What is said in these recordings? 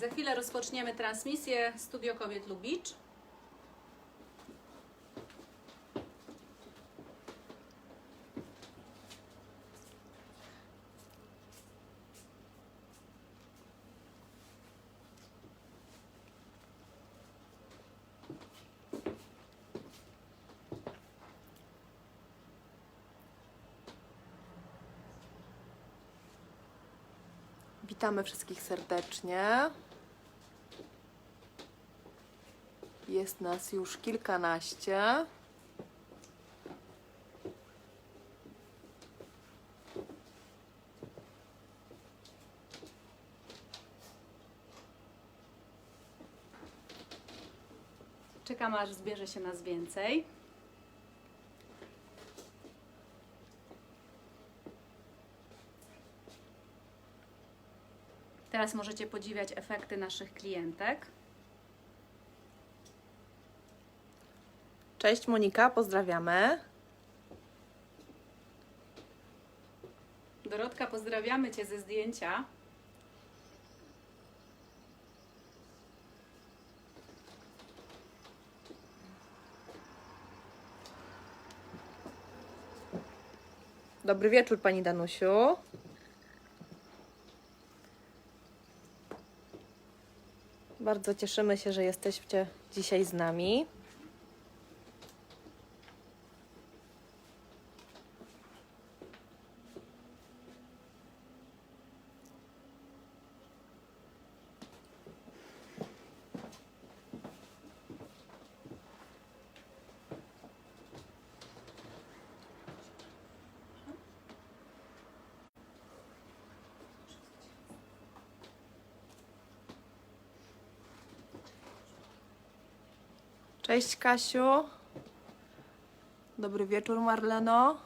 Za chwilę rozpoczniemy transmisję Studio Kobiet Lubicz. Witamy wszystkich serdecznie. Jest nas już kilkanaście. Czekamy aż zbierze się nas więcej. Teraz możecie podziwiać efekty naszych klientek. Cześć Monika, pozdrawiamy. Dorotka, pozdrawiamy Cię ze zdjęcia. Dobry wieczór Pani Danusiu. Bardzo cieszymy się, że jesteście dzisiaj z nami. Cześć Kasiu. Dobry wieczór Marleno.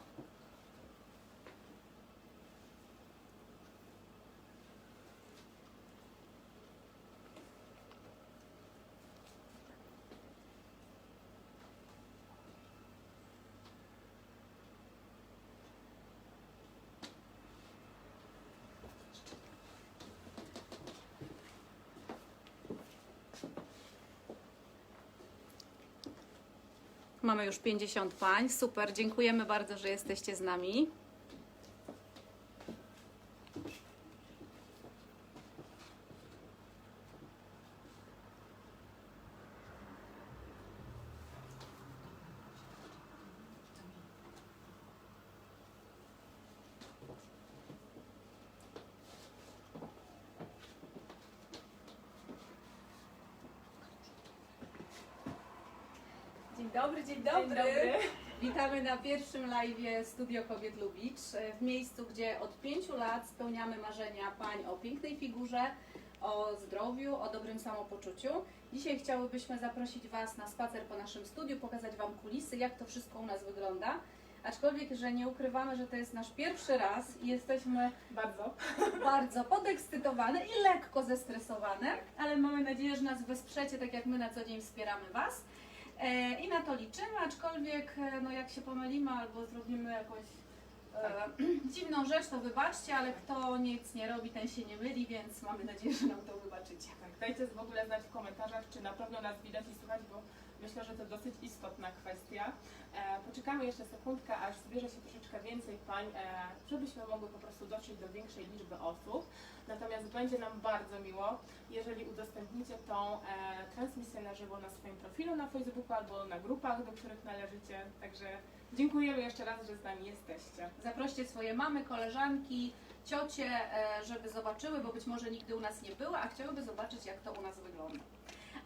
Mamy już 50 pań. Super, dziękujemy bardzo, że jesteście z nami. Dzień dobry, dzień dobry. dobry. Witamy na pierwszym live Studio Kobiet Lubicz, w miejscu, gdzie od pięciu lat spełniamy marzenia pań o pięknej figurze, o zdrowiu, o dobrym samopoczuciu. Dzisiaj chciałybyśmy zaprosić Was na spacer po naszym studiu, pokazać Wam kulisy, jak to wszystko u nas wygląda. Aczkolwiek, że nie ukrywamy, że to jest nasz pierwszy raz i jesteśmy Bardzo. bardzo podekscytowane i lekko zestresowane, ale mamy nadzieję, że nas wesprzecie, tak jak my na co dzień wspieramy Was. E, I na to liczymy, aczkolwiek e, no jak się pomylimy albo zrobimy jakąś e, dziwną rzecz, to wybaczcie, ale kto nic nie robi, ten się nie myli, więc mamy nadzieję, że nam to wybaczycie. Tak, dajcie w ogóle znać w komentarzach, czy na pewno nas widać i słychać, bo myślę, że to dosyć istotna kwestia. E, poczekamy jeszcze sekundkę, aż zbierze się troszeczkę więcej pań, e, żebyśmy mogły po prostu dotrzeć do większej liczby osób. Natomiast będzie nam bardzo miło, jeżeli udostępnicie tą e, transmisję na żywo na swoim profilu na Facebooku albo na grupach, do których należycie. Także dziękujemy jeszcze raz, że z nami jesteście. Zaproście swoje mamy, koleżanki, ciocie, żeby zobaczyły, bo być może nigdy u nas nie były, a chciałyby zobaczyć, jak to u nas wygląda.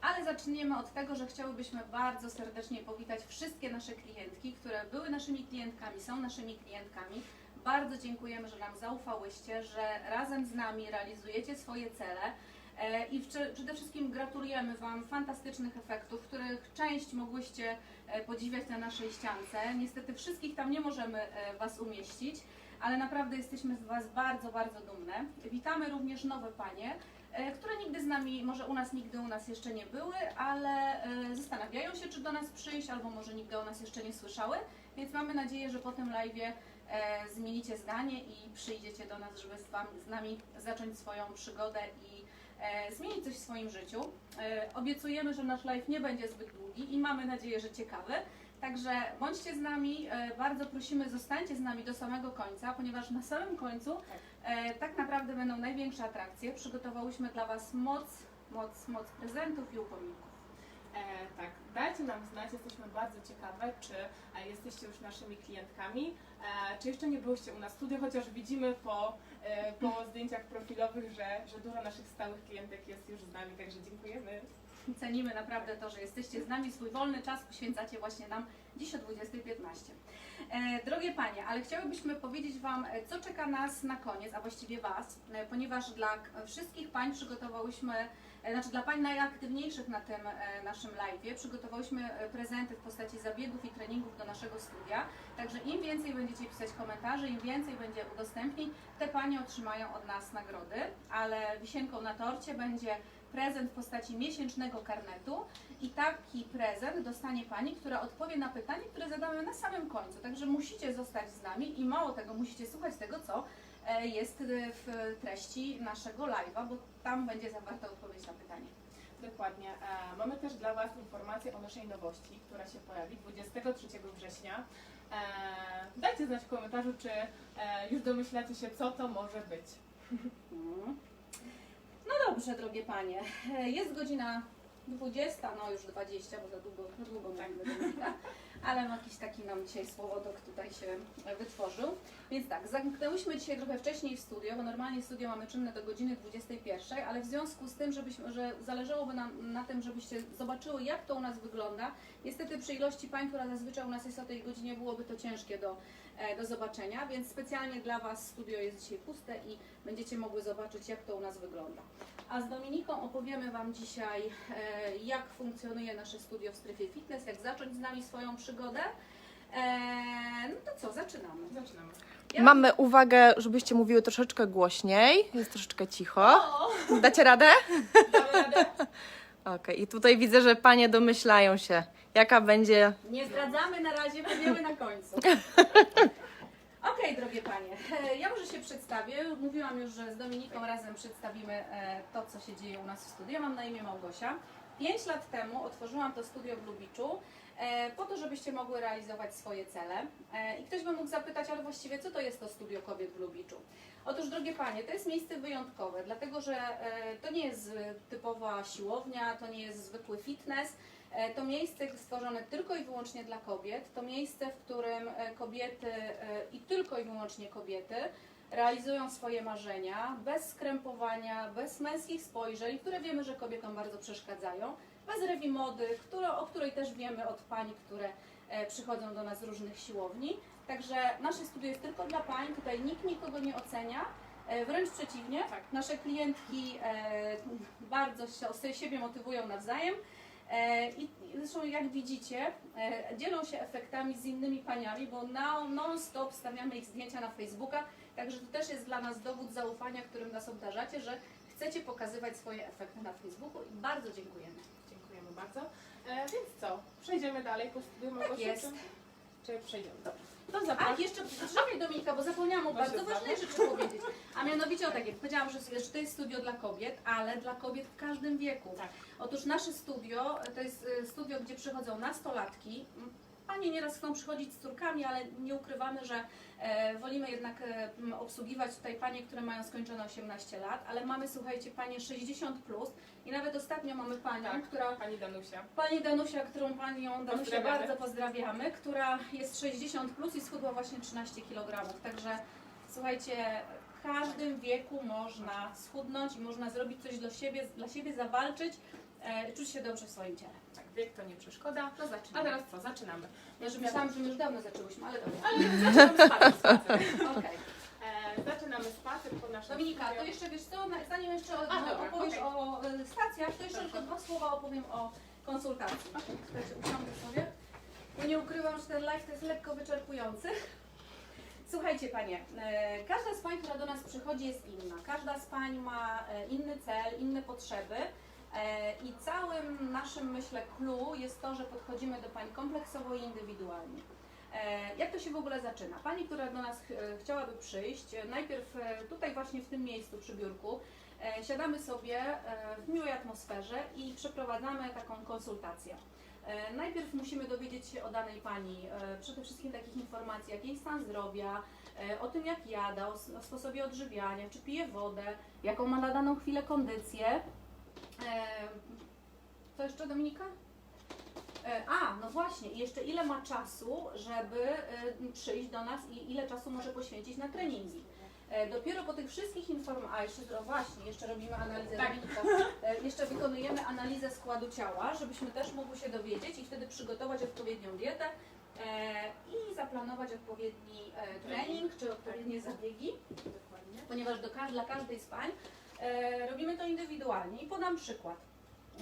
Ale zaczniemy od tego, że chciałybyśmy bardzo serdecznie powitać wszystkie nasze klientki, które były naszymi klientkami, są naszymi klientkami. Bardzo dziękujemy, że nam zaufałyście, że razem z nami realizujecie swoje cele. E, I przede wszystkim gratulujemy Wam fantastycznych efektów, których część mogłyście e, podziwiać na naszej ściance. Niestety wszystkich tam nie możemy e, Was umieścić, ale naprawdę jesteśmy z Was bardzo, bardzo dumne. Witamy również nowe panie, które nigdy z nami, może u nas nigdy u nas jeszcze nie były, ale e, zastanawiają się, czy do nas przyjść, albo może nigdy o nas jeszcze nie słyszały, więc mamy nadzieję, że po tym live'ie e, zmienicie zdanie i przyjdziecie do nas, żeby z, z nami zacząć swoją przygodę i e, zmienić coś w swoim życiu. E, obiecujemy, że nasz live nie będzie zbyt długi i mamy nadzieję, że ciekawy. Także bądźcie z nami, e, bardzo prosimy, zostańcie z nami do samego końca, ponieważ na samym końcu e, tak naprawdę będą największe atrakcje. Przygotowałyśmy dla Was moc, moc, moc prezentów i upominków. E, tak, dajcie nam znać, jesteśmy bardzo ciekawe, czy e, jesteście już naszymi klientkami, e, czy jeszcze nie byłyście u nas w studiu, chociaż widzimy po, e, po zdjęciach profilowych, że, że dużo naszych stałych klientek jest już z nami, także dziękujemy. Cenimy naprawdę to, że jesteście z nami, swój wolny czas poświęcacie właśnie nam dziś o 20.15. E, drogie Panie, ale chciałybyśmy powiedzieć Wam, e, co czeka nas na koniec, a właściwie Was, e, ponieważ dla wszystkich Pań przygotowałyśmy, znaczy dla Pań najaktywniejszych na tym naszym live'ie, przygotowałyśmy prezenty w postaci zabiegów i treningów do naszego studia, także im więcej będziecie pisać komentarzy, im więcej będzie udostępnień, te Panie otrzymają od nas nagrody, ale wisienką na torcie będzie prezent w postaci miesięcznego karnetu i taki prezent dostanie Pani, która odpowie na pytanie, które zadamy na samym końcu. Także musicie zostać z nami i mało tego, musicie słuchać tego, co e, jest w treści naszego live'a, bo tam będzie zawarta odpowiedź na pytanie. Dokładnie. E, mamy też dla Was informację o naszej nowości, która się pojawi 23 września. E, dajcie znać w komentarzu, czy już domyślacie się, co to może być. No dobrze, drogie Panie. E, Jest godzina 20, no już 20, bo za długo, za długo mówimy Dominika. Ale jakiś taki nam dzisiaj słowodok tutaj się wytworzył. Więc tak, zamknęłyśmy dzisiaj trochę wcześniej w studio, bo normalnie studio mamy czynne do godziny 21, ale w związku z tym, żebyśmy, że zależałoby nam na tym, żebyście zobaczyły, jak to u nas wygląda. Niestety przy ilości pań, która zazwyczaj u nas jest o tej godzinie, byłoby to ciężkie do, do zobaczenia, więc specjalnie dla Was studio jest dzisiaj puste i będziecie mogły zobaczyć, jak to u nas wygląda. A z Dominiką opowiemy Wam dzisiaj, e, jak funkcjonuje nasze studio w strefie fitness, jak zacząć z nami swoją przygodę. E, no to co, zaczynamy. Zaczynamy. Ja- Mamy uwagę, żebyście mówiły troszeczkę głośniej. Jest troszeczkę cicho. O! Dacie radę? Damy radę? Okej, i tutaj widzę, że panie domyślają się, jaka będzie. Nie zdradzamy na razie, powiemy na końcu. Okej, drogie Panie, e, ja może się przedstawię. Mówiłam już, że z Dominiką razem przedstawimy e, to, co się dzieje u nas w studiu. Mam na imię Małgosia. Pięć lat temu otworzyłam to studio w Lubiczu e, po to, żebyście mogły realizować swoje cele. E, I ktoś by mógł zapytać, ale właściwie co to jest to studio kobiet w Lubiczu? Otóż, drogie Panie, to jest miejsce wyjątkowe, dlatego że e, to nie jest typowa siłownia, to nie jest zwykły fitness, E, To miejsce stworzone tylko i wyłącznie dla kobiet. To miejsce, w którym e, kobiety i tylko i wyłącznie kobiety realizują swoje marzenia bez skrępowania, bez męskich spojrzeń, które wiemy, że kobietom bardzo przeszkadzają, bez rewi mody, którą, o której też wiemy od pań, które przychodzą do nas z różnych siłowni. Także nasze studio jest tylko dla pań, tutaj nikt nikogo nie ocenia. E, Wręcz przeciwnie, Tak. nasze klientki e, bardzo się, siebie motywują nawzajem. E, I zresztą jak widzicie, dzielą się efektami z innymi paniami, bo non-stop stawiamy ich zdjęcia na Facebooka, także to też jest dla nas dowód zaufania, którym nas obdarzacie, że chcecie pokazywać swoje efekty na Facebooku i bardzo dziękujemy. Dziękujemy bardzo. E, więc co? Przejdziemy dalej po studiu Małgosi? jest. Czy, czy przejdziemy? Dobrze. To A zapraszam. jeszcze poczekaj Dominika, bo zapomniałam o bardzo ważnej rzeczy powiedzieć. A mianowicie o takim, powiedziałam, że, że to jest studio dla kobiet, ale dla kobiet w każdym wieku. Tak. Otóż nasze studio to jest y, studio, gdzie przychodzą nastolatki. Panie nieraz chcą przychodzić z córkami, ale nie ukrywamy, że e, wolimy jednak e, obsługiwać tutaj panie, które mają skończone 18 lat, ale mamy, słuchajcie, panie 60 plus i nawet ostatnio mamy panią, Tak. która Pani Danusia. Pani Danusia, którą panią Pozdrawiamy. bardzo pozdrawiamy, która jest 60 plus i schudła właśnie 13 kg. Także słuchajcie, w każdym wieku można schudnąć i można zrobić coś dla siebie, dla siebie zawalczyć, e, czuć się dobrze w swoim ciele. Tak, wiek to nie przeszkoda. A zaczynamy. teraz co? Zaczynamy. Ja że myślałam, że my już dawno zaczęłyśmy, ale dobra. Ale zaczynamy spacer. spacer. Okej. E, zaczynamy spacer po naszym Dominika, studiu. to jeszcze wiesz co, na- zanim jeszcze A, no, dobra, opowiesz okej. o e, stacjach, to jeszcze tylko dwa słowa opowiem o konsultacji. Słuchajcie, usiądę sobie, bo nie ukrywam, że ten live to jest lekko wyczerpujący. Słuchajcie Panie, e, każda z Pań, która do nas przychodzi jest inna. Każda z Pań ma e, inny cel, inne potrzeby i całym naszym, myślę, clue jest to, że podchodzimy do Pań kompleksowo i indywidualnie. E, Jak to się w ogóle zaczyna? Pani, która do nas e, chciałaby przyjść, e, najpierw e, tutaj właśnie w tym miejscu przy biurku e, siadamy sobie e, w miłej atmosferze i przeprowadzamy taką konsultację. E, Najpierw musimy dowiedzieć się o danej Pani, e, przede wszystkim takich informacji, jak jej stan zdrowia, e, o tym jak jada, o sposobie odżywiania, czy pije wodę, jaką ma na daną chwilę kondycję. E, Co jeszcze Dominika? E, A, no właśnie, i jeszcze ile ma czasu, żeby e, przyjść do nas i ile czasu może poświęcić na treningi. E, Dopiero po tych wszystkich informacjach, a jeszcze, o właśnie, jeszcze robimy analizę, Tak. Dominika, e, jeszcze wykonujemy analizę składu ciała, żebyśmy też mogły się dowiedzieć i wtedy przygotować odpowiednią dietę e, i zaplanować odpowiedni e, trening czy odpowiednie zabiegi Dokładnie. ponieważ do, dla każdej z pań e, robimy to indywidualnie. I podam przykład.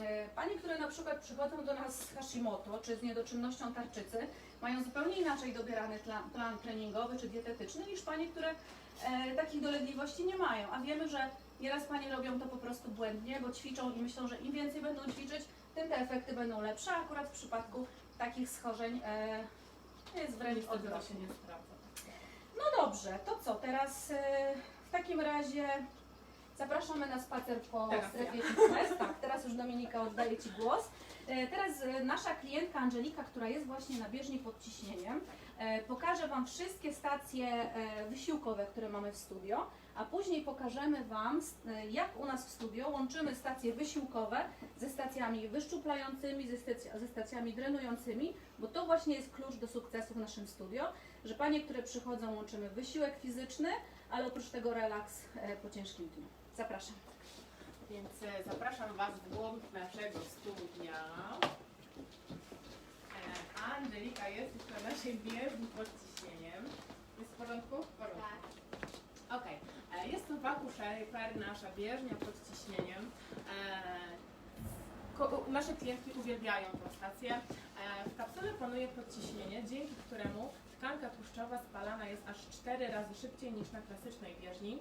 E, Panie, które na przykład przychodzą do nas z Hashimoto czy z niedoczynnością tarczycy, mają zupełnie inaczej dobierany plan treningowy czy dietetyczny niż panie, które e, takich dolegliwości nie mają. A wiemy, że nieraz panie robią to po prostu błędnie, bo ćwiczą i myślą, że im więcej będą ćwiczyć, tym te efekty będą lepsze. A akurat w przypadku takich schorzeń e, jest wręcz odwrotnie. się nie sprawdza. No dobrze, to co teraz? e, W takim razie zapraszamy na spacer po Teraz strefie fitness. Tak, teraz już Dominika oddaję Ci głos. E, Teraz e, nasza klientka Angelika, która jest właśnie na bieżni pod ciśnieniem, e, pokaże Wam wszystkie stacje wysiłkowe, które mamy w studio, a później pokażemy Wam, jak u nas w studio łączymy stacje wysiłkowe ze stacjami wyszczuplającymi, ze, stac- ze stacjami drenującymi, bo to właśnie jest klucz do sukcesu w naszym studio że panie, które przychodzą, łączymy wysiłek fizyczny, ale oprócz tego relaks po ciężkim dniu. Zapraszam. Więc e, zapraszam Was w głąb naszego studia. E, Angelika jest już na naszej bieżni pod ciśnieniem. Jest w porządku? W porządku. Okej. E, Jest to Waku Shaper, nasza bieżnia pod ciśnieniem. Nasze klientki uwielbiają tę stację. W kapsule panuje podciśnienie, dzięki któremu tkanka tłuszczowa spalana jest aż 4 razy szybciej niż na klasycznej bieżni.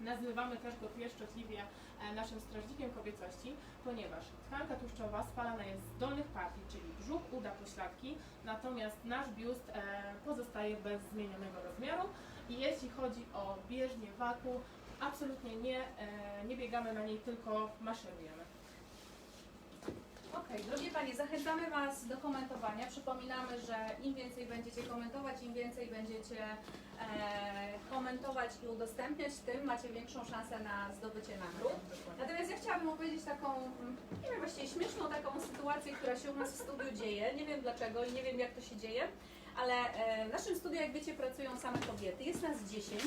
Nazywamy też go pieszczotliwie e, naszym strażnikiem kobiecości, ponieważ tkanka tłuszczowa spalana jest z dolnych partii, czyli brzuch, uda, pośladki, natomiast nasz biust e, pozostaje bez zmienionego rozmiaru i jeśli chodzi o bieżnię waku, absolutnie nie, e, nie biegamy na niej, tylko maszerujemy. Okej, drogie Panie, zachęcamy Was do komentowania. Przypominamy, że im więcej będziecie komentować, im więcej będziecie e, komentować i udostępniać, tym macie większą szansę na zdobycie nagród. Natomiast ja chciałabym opowiedzieć taką, mm, nie wiem, właściwie śmieszną taką sytuację, która się u nas w studiu dzieje. Nie wiem dlaczego i nie wiem jak to się dzieje, ale e, w naszym studiu, jak wiecie, pracują same kobiety. Jest nas 10.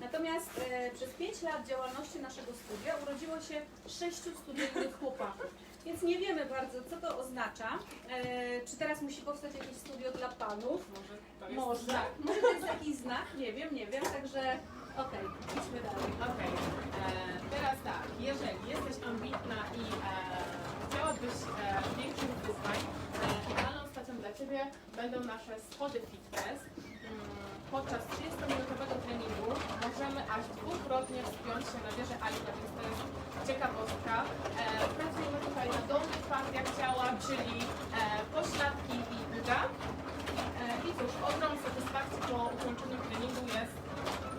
Natomiast e, przez 5 lat działalności naszego studia urodziło się 6 studyjnych chłopaków. Więc nie wiemy bardzo, co to oznacza. E, czy teraz musi powstać jakieś studio dla panów? Może to jest Może. znak. Może to jest jakiś znak? Nie wiem, nie wiem. Także okej, idźmy dalej. Okej, e, teraz tak, jeżeli jesteś ambitna i e, chciałabyś e, większych wyzwań, e, idealną stacją dla Ciebie będą nasze schody fitness. Podczas 30-minutowego treningu możemy aż dwukrotnie wspiąć się na wieżę Alta, więc to jest ciekawostka. E, pracujemy tutaj na dolnych partiach ciała, czyli e, pośladki i uda. E, I cóż, ogrom satysfakcji po ukończeniu treningu jest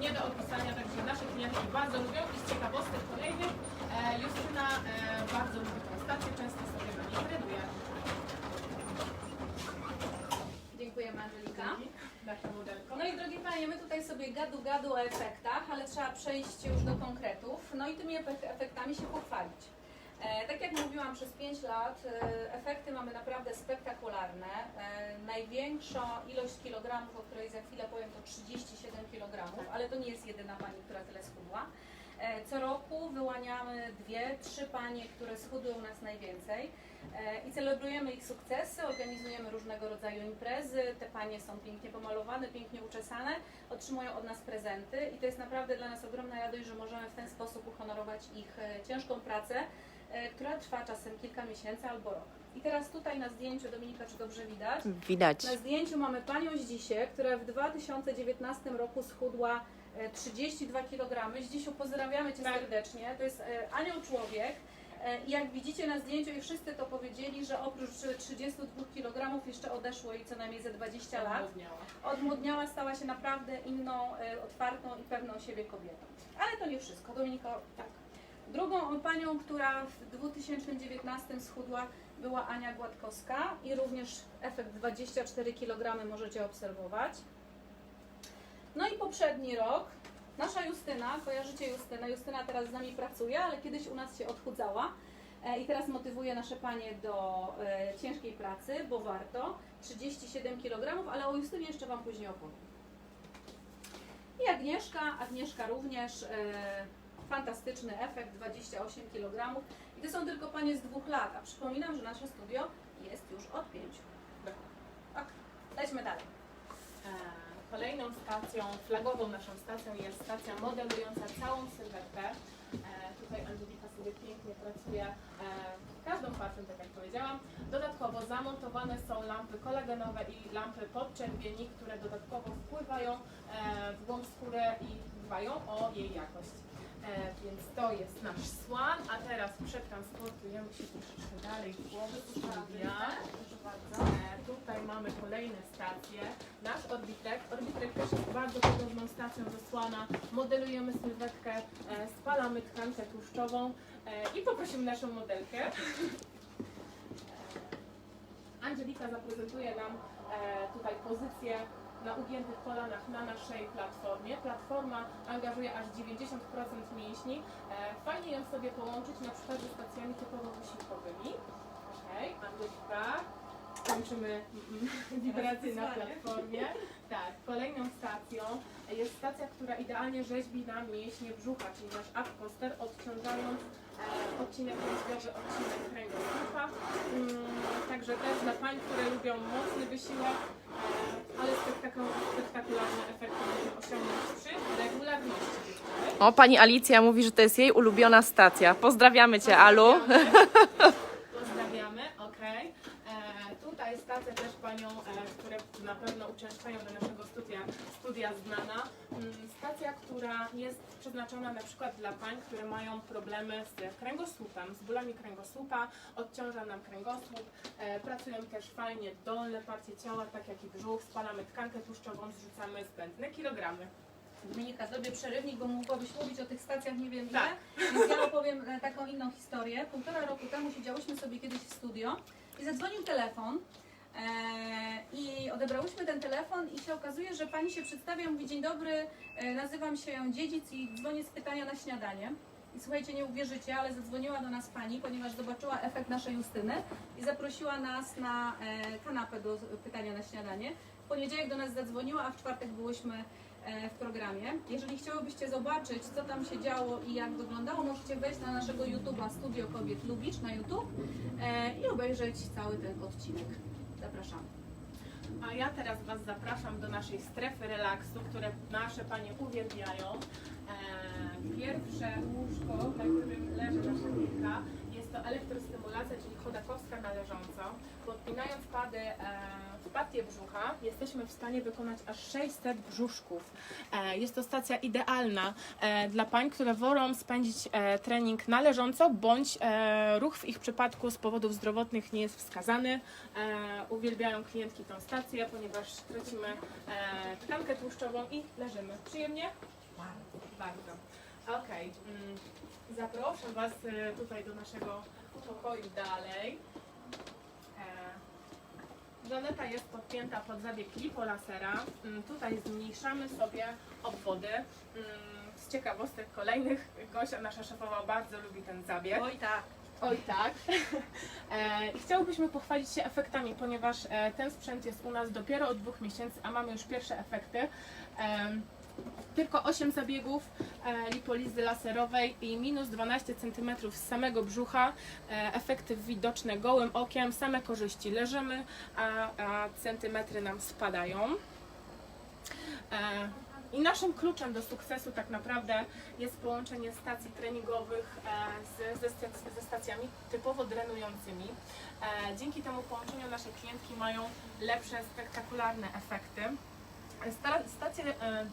nie do opisania, także nasze klientki bardzo lubią i z ciekawostek kolejnych e, Justyna e, bardzo lubi tę stację, często sobie na niej trenuje. Dziękujemy Angelika. Modelko. No i drogie Panie, my tutaj sobie gadu gadu o efektach, ale trzeba przejść już do konkretów, no i tymi efek- efektami się pochwalić. E, tak jak mówiłam, przez 5 lat e, efekty mamy naprawdę spektakularne. E, największą ilość kilogramów, o której za chwilę powiem, to 37 kilogramów, ale to nie jest jedyna Pani, która tyle schudła. E, co roku wyłaniamy dwie, trzy Panie, które schudły nas najwięcej. E, i celebrujemy ich sukcesy, organizujemy różnego rodzaju imprezy. Te panie są pięknie pomalowane, pięknie uczesane, otrzymują od nas prezenty i to jest naprawdę dla nas ogromna radość, że możemy w ten sposób uhonorować ich e, ciężką pracę, która trwa czasem kilka miesięcy albo rok. I teraz tutaj na zdjęciu, Dominika, czy dobrze widać? Widać. Na zdjęciu mamy panią Zdzisię, która w 2019 roku schudła e, 32 kg. Zdzisiu, pozdrawiamy Cię Tak. serdecznie. To jest e, anioł człowiek. E, I jak widzicie na zdjęciu i wszyscy to powiedzieli, że oprócz 32 kg jeszcze odeszło jej co najmniej ze 20 lat. Odmłodniała. Odmłodniała, stała się naprawdę inną, e, otwartą i pewną siebie kobietą. Ale to nie wszystko. Dominiko, tak. Drugą panią, która w 2019 schudła, była Ania Gładkowska i również efekt 24 kg możecie obserwować. No i poprzedni rok, nasza Justyna, kojarzycie Justynę, Justyna teraz z nami pracuje, ale kiedyś u nas się odchudzała e, i teraz motywuje nasze panie do e, ciężkiej pracy, bo warto, 37 kg, ale o Justynie jeszcze Wam później opowiem. I Agnieszka, Agnieszka również, e, fantastyczny efekt, 28 kg to są tylko panie z dwóch lat, a przypominam, że nasze studio jest już od pięciu. Tak, lećmy dalej. E, Kolejną stacją, flagową naszą stacją jest stacja modelująca całą sylwetkę. E, Tutaj Angelika sobie pięknie pracuje e, każdą partem, tak jak powiedziałam. Dodatkowo zamontowane są lampy kolagenowe i lampy podczerwieni, które dodatkowo wpływają w głąb skóry i dbają o jej jakość. E, więc to jest nasz słan, a teraz przetransportujemy się troszeczkę dalej w głąb studia. Proszę bardzo. E, Tutaj mamy kolejne stacje. Nasz Orbitrek. Orbitrek też jest bardzo podobną stacją do Słana. Modelujemy sylwetkę, e, spalamy tkankę tłuszczową i poprosimy naszą modelkę. Angelika zaprezentuje nam tutaj pozycję na ugiętych kolanach na naszej platformie. Platforma angażuje aż 90% mięśni. E, Fajnie ją sobie połączyć na przykład ze stacjami typowo wysiłkowymi. Okej, Angelika. Kończymy wibracje na platformie. Tak, kolejną stacją jest stacja, która idealnie rzeźbi nam mięśnie brzucha, czyli nasz up coaster, odciążając e, odcinek mięśniowy, odcinek kręgosłupa. Mm, także też dla pań, które lubią mocny wysiłek, ale spektaku- spektakularne efekty możemy osiągnąć przy regularności. O, pani Alicja mówi, że to jest jej ulubiona stacja. Pozdrawiamy cię, Alu. Pozdrawiamy, okej. E, Tutaj stacja też panią, e, które na pewno uczęszczają do naszego studia, studia znana. Mm, Stacja, która jest przeznaczona na przykład dla pań, które mają problemy z kręgosłupem, z bólami kręgosłupa, odciąża nam kręgosłup. E, Pracują też fajnie dolne partie ciała, tak jak i brzuch, spalamy tkankę tłuszczową, zrzucamy zbędne kilogramy. Dominika, zrobię przerywnik, bo mogłabyś mówić o tych stacjach nie wiem ile, Tak. więc ja opowiem e, taką inną historię. Półtora roku temu siedziałyśmy sobie kiedyś w studio i zadzwonił telefon i odebrałyśmy ten telefon i się okazuje, że pani się przedstawia, mówi dzień dobry, e, nazywam się Dziedzic i dzwonię z pytania na śniadanie. I słuchajcie, nie uwierzycie, ale zadzwoniła do nas pani, ponieważ zobaczyła efekt naszej Justyny i zaprosiła nas na e, kanapę do pytania na śniadanie. W poniedziałek do nas zadzwoniła, a w czwartek byłyśmy e, w programie. Jeżeli chciałybyście zobaczyć, co tam się działo i jak wyglądało, możecie wejść na naszego YouTube'a Studio Kobiet Lubicz na YouTube e, i obejrzeć cały ten odcinek. A ja teraz Was zapraszam do naszej strefy relaksu, które nasze panie uwielbiają. E, Pierwsze łóżko, na którym leży nasza jest to elektrostymulacja, czyli chodakowska na leżąco. Podpinając pady e, w partię brzucha, jesteśmy w stanie wykonać aż 600 brzuszków. E, Jest to stacja idealna e, dla pań, które wolą spędzić trening na leżąco, bądź ruch w ich przypadku z powodów zdrowotnych nie jest wskazany. Uwielbiają klientki tą stację, ponieważ tracimy tkankę tłuszczową i leżymy. Przyjemnie? Bardzo. Okej. mm, Zaproszę Was e, tutaj do naszego pokoju dalej. E, Żaneta jest podpięta pod zabieg lipolasera. Mm, Tutaj zmniejszamy sobie obwody. Mm, Z ciekawostek kolejnych, Gosia, nasza szefowa, bardzo lubi ten zabieg. Oj tak. Oj tak. E, chciałbyśmy pochwalić się efektami, ponieważ ten sprzęt jest u nas dopiero od dwóch miesięcy, a mamy już pierwsze efekty. Tylko 8 zabiegów e, lipolizy laserowej i minus 12 cm z samego brzucha. E, Efekty widoczne gołym okiem, same korzyści. Leżymy, a, a centymetry nam spadają. E, I naszym kluczem do sukcesu tak naprawdę jest połączenie stacji treningowych ze, ze stacjami typowo drenującymi. Dzięki temu połączeniu nasze klientki mają lepsze, spektakularne efekty. Sta- Stacje e,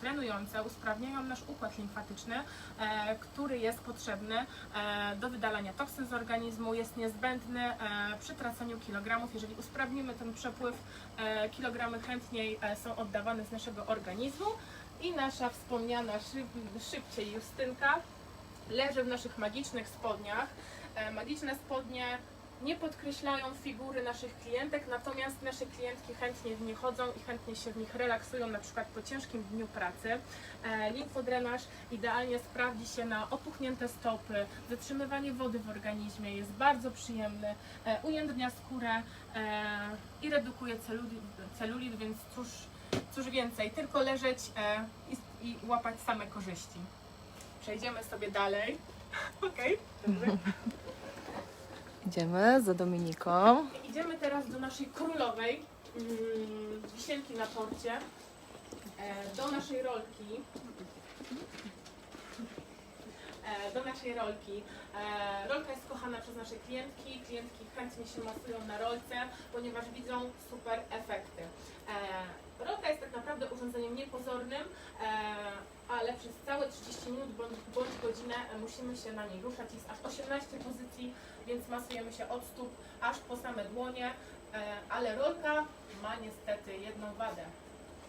drenujące usprawniają nasz układ limfatyczny, e, który jest potrzebny e, do wydalania toksyn z organizmu, jest niezbędny e, przy traceniu kilogramów. Jeżeli usprawnimy ten przepływ, e, kilogramy chętniej e, są oddawane z naszego organizmu i nasza wspomniana szyb, szybciej Justynka leży w naszych magicznych spodniach. E, Magiczne spodnie nie podkreślają figury naszych klientek, natomiast nasze klientki chętnie w nie chodzą i chętnie się w nich relaksują, na przykład po ciężkim dniu pracy. E, Limfodrenaż idealnie sprawdzi się na opuchnięte stopy, zatrzymywanie wody w organizmie, jest bardzo przyjemny, e, ujędrnia skórę e, i redukuje celulit, więc cóż, cóż więcej, tylko leżeć i, i łapać same korzyści. Przejdziemy sobie dalej. Okej, dobrze. Idziemy za Dominiką. Idziemy teraz do naszej królowej mm, wisienki na torcie, e, do naszej rolki. E, do naszej rolki. E, rolka jest kochana przez nasze klientki. Klientki chętnie się masują na rolce, ponieważ widzą super efekty. E, rolka jest tak naprawdę urządzeniem niepozornym, e, ale przez całe 30 minut bądź, bądź godzinę musimy się na niej ruszać. Jest aż 18 pozycji, więc masujemy się od stóp aż po same dłonie, e, ale rolka ma niestety jedną wadę.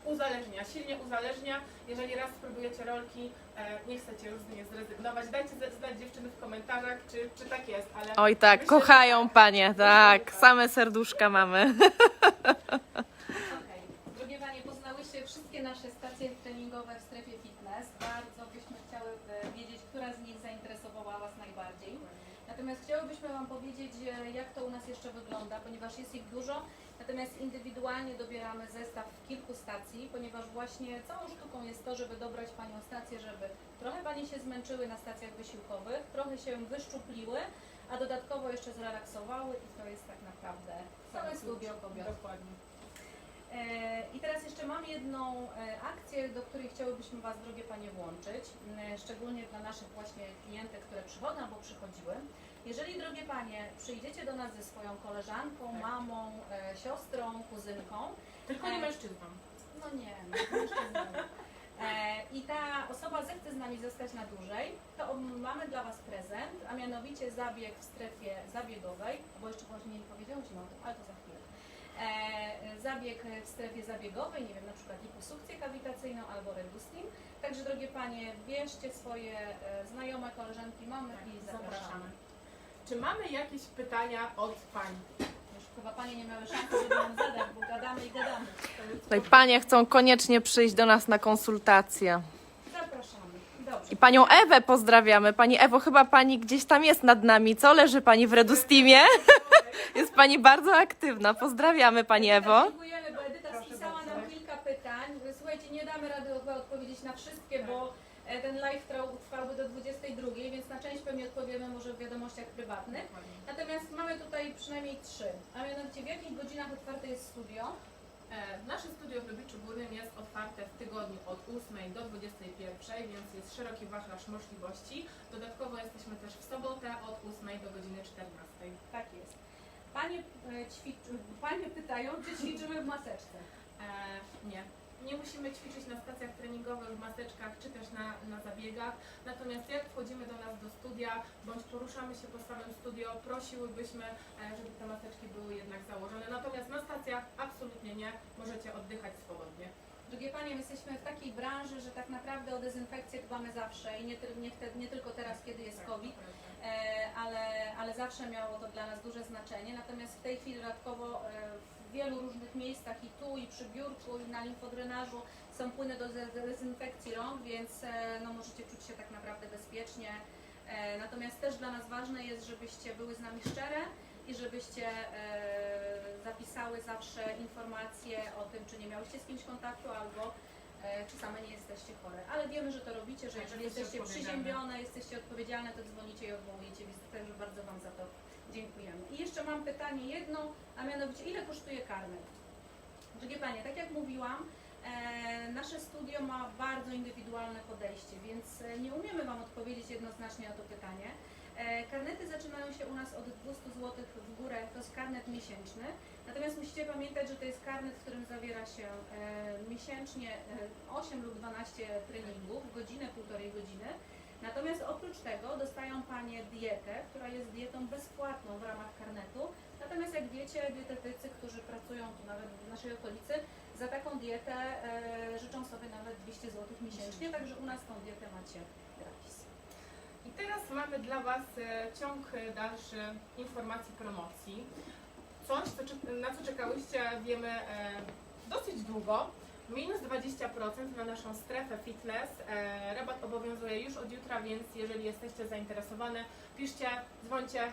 Uzależnia, silnie uzależnia. Jeżeli raz spróbujecie rolki, e, nie chcecie już z niej zrezygnować. Dajcie znać dziewczyny w komentarzach, czy, czy tak jest, ale Oj tak, myślę, że kochają tak. panie, tak. tak. Same serduszka mamy. Okej. Drogie Panie, poznałyście wszystkie nasze stacje treningowe w strefie fitness. Bardzo byśmy chciały e, wiedzieć, która z nich zainteresowała Was najbardziej. Natomiast chciałybyśmy Wam powiedzieć, e, jak to u nas jeszcze wygląda, ponieważ jest ich dużo. Natomiast indywidualnie dobieramy zestaw kilku stacji, ponieważ właśnie całą sztuką jest to, żeby dobrać Panią stację, żeby trochę Panie się zmęczyły na stacjach wysiłkowych, trochę się wyszczupliły, a dodatkowo jeszcze zrelaksowały i to jest tak naprawdę całe studio kobiet. Dokładnie. E, I teraz jeszcze mam jedną e, akcję, do której chciałybyśmy Was, drogie Panie, włączyć, szczególnie dla naszych właśnie klientek, które przychodzą albo przychodziły. Jeżeli, drogie Panie, przyjdziecie do nas ze swoją koleżanką, Tak. mamą, e, siostrą, kuzynką, Tylko nie E, mężczyzną. no nie, no, mężczyzną. E, I ta osoba zechce z nami zostać na dłużej, to om- mamy dla Was prezent, a mianowicie zabieg w strefie zabiegowej, bo jeszcze właśnie nie powiedziałyśmy o tym, ale to za chwilę. E, zabieg w strefie zabiegowej, nie wiem, na przykład liposukcję kawitacyjną albo redustin. Także drogie Panie, bierzcie swoje e, znajome koleżanki, mamy Tak, i zapraszamy. Czy mamy jakieś pytania od Pań? Już chyba Panie nie miały szansy, żeby nam zadać, bo gadamy i gadamy. Tutaj panie chcą koniecznie przyjść do nas na konsultację. Zapraszamy. Dobrze. I panią Ewę pozdrawiamy. Pani Ewo, chyba pani gdzieś tam jest nad nami. Co leży pani w Redustimie? Jest pani bardzo aktywna. Pozdrawiamy pani Ewo. Dziękujemy, bo Edyta spisała nam kilka pytań. Słuchajcie, nie damy rady chyba odpowiedzieć na wszystkie, bo ten live trwał, trwałby do 22, więc na część pewnie odpowiemy może w wiadomościach prywatnych. Natomiast mamy tutaj przynajmniej trzy. A mianowicie w jakich godzinach otwarte jest studio? E, Nasze studio w Lubiczu Górnym jest otwarte w tygodniu od 8 do 21, więc jest szeroki wachlarz możliwości. Dodatkowo jesteśmy też w sobotę od 8 do godziny 14. Tak jest. Panie, e, ćwicz, panie pytają, czy ćwiczymy w maseczce. E, nie. Nie musimy ćwiczyć na stacjach treningowych, w maseczkach czy też na, na zabiegach. Natomiast jak wchodzimy do nas do studia bądź poruszamy się po samym studio, prosiłybyśmy, e, żeby te maseczki były jednak założone. Natomiast na stacjach absolutnie nie. Możecie oddychać swobodnie. Drogie Panie, my jesteśmy w takiej branży, że tak naprawdę o dezynfekcję dbamy zawsze i nie, nie, nie tylko teraz, kiedy jest Tak, COVID. E, ale, ale zawsze miało to dla nas duże znaczenie. Natomiast w tej chwili dodatkowo e, w wielu różnych miejscach i tu, i przy biurku, i na limfodrenażu są płyny do de- dezynfekcji rąk, więc e, no, możecie czuć się tak naprawdę bezpiecznie. Natomiast też dla nas ważne jest, żebyście były z nami szczere i żebyście zapisały zawsze informacje o tym, czy nie miałyście z kimś kontaktu albo czy same nie jesteście chore. Ale wiemy, że to robicie, że Tak, jeżeli jesteście przyziębione, jesteście odpowiedzialne, to dzwonicie i odwołujecie, więc także bardzo Wam za to dziękujemy. I jeszcze mam pytanie jedno, a mianowicie ile kosztuje karnet? Drogie Panie, tak jak mówiłam, e, nasze studio ma bardzo indywidualne podejście, więc e, nie umiemy Wam odpowiedzieć jednoznacznie na to pytanie. E, Karnety zaczynają się u nas od 200 zł w górę, to jest karnet miesięczny. Natomiast musicie pamiętać, że to jest karnet, w którym zawiera się e, miesięcznie e, 8 lub 12 treningów, godzinę, półtorej godziny. Natomiast oprócz tego dostają Panie dietę, która jest dietą bezpłatną w ramach karnetu. Natomiast jak wiecie, dietetycy, którzy pracują tu nawet w naszej okolicy, za taką dietę e, życzą sobie nawet 200 zł miesięcznie, także u nas tą dietę macie teraz mamy dla Was e, ciąg e, dalszy informacji promocji. Coś, na co czekałyście, wiemy e, dosyć długo. Minus 20% na naszą strefę fitness. Rabat obowiązuje już od jutra, więc jeżeli jesteście zainteresowane, piszcie, dzwońcie.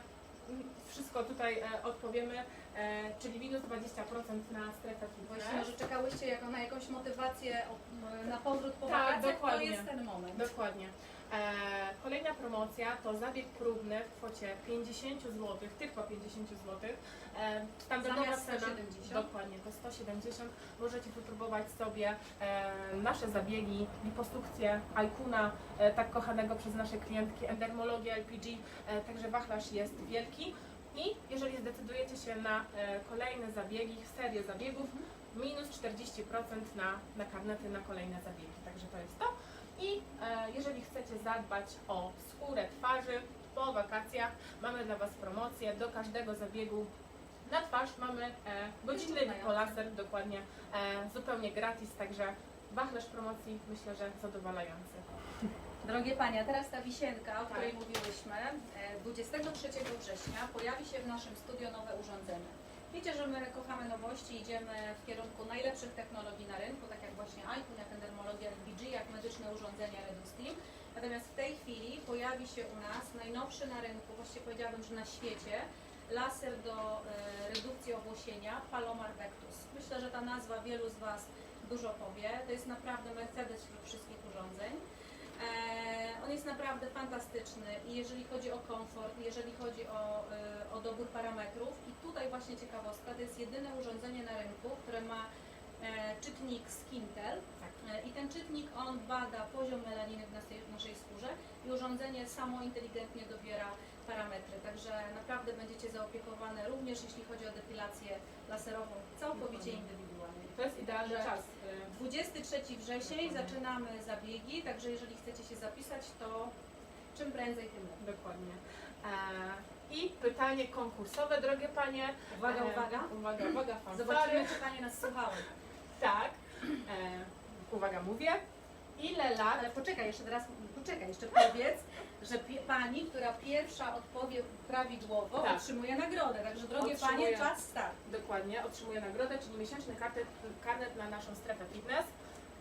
Wszystko tutaj e, odpowiemy, e, czyli minus 20% na strefę Właśnie fitness. może czekałyście jako na jakąś motywację o- na powrót po Tak, wakacjach, to jest ten moment. Dokładnie. E, kolejna promocja to zabieg próbny w kwocie 50 zł, tylko 50 zł. E, standardowa Zamiast cena, 170. dokładnie, to 170. Możecie wypróbować sobie e, nasze zabiegi, liposukcję, Aikuna, e, tak kochanego przez nasze klientki, endermologię, LPG, e, także wachlarz jest wielki. I jeżeli zdecydujecie się na e, kolejne zabiegi, serię zabiegów, minus 40% na, na karnety na kolejne zabiegi, także to jest to. I e, jeżeli chcecie zadbać o skórę twarzy po wakacjach, mamy dla Was promocję. Do każdego zabiegu na twarz mamy e, godzinny polaser, dokładnie e, zupełnie gratis, także wachlarz promocji myślę, że zadowalający. Drogie Panie, a teraz ta wisienka, o której Tak. mówiłyśmy, e, 23 września pojawi się w naszym studio nowe urządzenie. Wiecie, że my kochamy nowości, idziemy w kierunku najlepszych technologii na rynku, tak jak właśnie iPhone, jak endermologia LPG, jak medyczne urządzenia Redusteam. Natomiast w tej chwili pojawi się u nas najnowszy na rynku, właściwie powiedziałabym, że na świecie, laser do e, redukcji owłosienia Palomar Vectus. Myślę, że ta nazwa wielu z Was dużo powie. To jest naprawdę Mercedes wśród wszystkich urządzeń. E, on jest naprawdę fantastyczny i jeżeli chodzi o komfort, jeżeli chodzi o, e, o dobór parametrów i tutaj właśnie ciekawostka, to jest jedyne urządzenie na rynku, które ma e, czytnik Skintel. E, i ten czytnik on bada poziom melaniny w naszej, w naszej skórze i urządzenie samo inteligentnie dobiera parametry, także naprawdę będziecie zaopiekowane również jeśli chodzi o depilację laserową całkowicie indywidualnie. To jest idealny czas. e, 23 wrzesień zaczynamy zabiegi, także jeżeli chcecie się zapisać, to czym prędzej, tym lepiej. Dokładnie. E, I pytanie konkursowe, drogie Panie. Uwaga, E, uwaga. Uwaga, uwaga, fanfary. Zobaczymy, czy Panie nas słuchały. Tak. E, uwaga, mówię. Ile lat Ale poczekaj, jeszcze teraz, poczekaj, jeszcze powiedz, że pie, Pani, która pierwsza odpowie prawidłowo, Tak. otrzymuje nagrodę. Także drogie Otrzymuje. Panie, czas start. dokładnie otrzymuje nagrodę, czyli miesięczny karnet, karnet na naszą strefę fitness?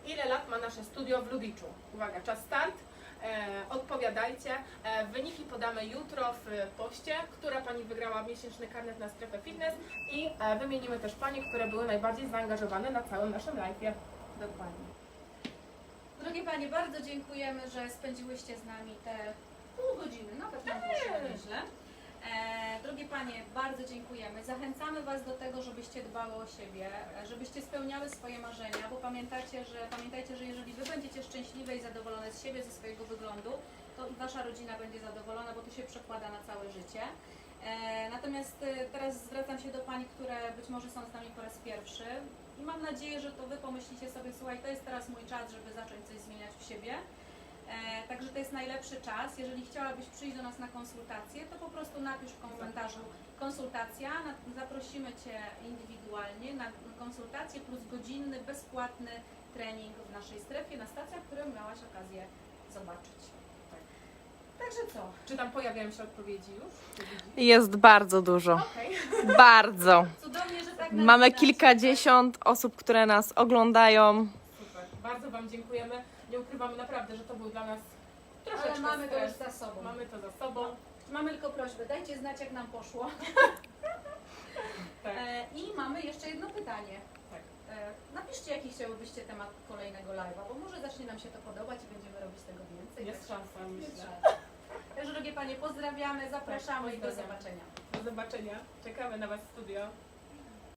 Ile lat ma nasze studio w Lubiczu? Uwaga, czas start. E, odpowiadajcie. E, wyniki podamy jutro w poście, która Pani wygrała miesięczny karnet na strefę fitness i e, wymienimy też Panie, które były najbardziej zaangażowane na całym naszym live'ie. Dokładnie. Drogie Panie, bardzo dziękujemy, że spędziłyście z nami te pół godziny, nawet nam poszło nieźle. E, drogie Panie, bardzo dziękujemy. Zachęcamy Was do tego, żebyście dbały o siebie, żebyście spełniały swoje marzenia, bo pamiętajcie, że, pamiętajcie, że jeżeli Wy będziecie szczęśliwe i zadowolone z siebie, ze swojego wyglądu, to i Wasza rodzina będzie zadowolona, bo to się przekłada na całe życie. E, natomiast e, teraz zwracam się do Pani, które być może są z nami po raz pierwszy i mam nadzieję, że to Wy pomyślicie sobie, słuchaj, to jest teraz mój czas, żeby zacząć coś zmieniać w siebie. E, także to jest najlepszy czas. Jeżeli chciałabyś przyjść do nas na konsultację, to po prostu napisz w komentarzu konsultacja. Zaprosimy Cię indywidualnie na konsultację plus godzinny, bezpłatny trening w naszej strefie na stacjach, które miałaś okazję zobaczyć. Także co? Czy tam pojawiają się odpowiedzi już? Jest bardzo dużo. Okej. Bardzo. Cudownie, że tak Mamy kilkadziesiąt osób, które nas oglądają. Super, bardzo Wam dziękujemy. Nie ukrywamy naprawdę, że to był dla nas troszeczkę Ale mamy to stres. już za sobą. Mamy to za sobą. Mamy tylko prośbę, dajcie znać jak nam poszło. Tak. E, I mamy jeszcze jedno pytanie. Tak. E, napiszcie jaki chciałybyście temat kolejnego live'a, bo może zacznie nam się to podobać i będziemy robić tego więcej. Jest szansa, Jest myślę. szansa. Także drogie Panie, pozdrawiamy, zapraszamy Tak, i do pozdrawiam. zobaczenia. Do zobaczenia. Czekamy na Was w studio.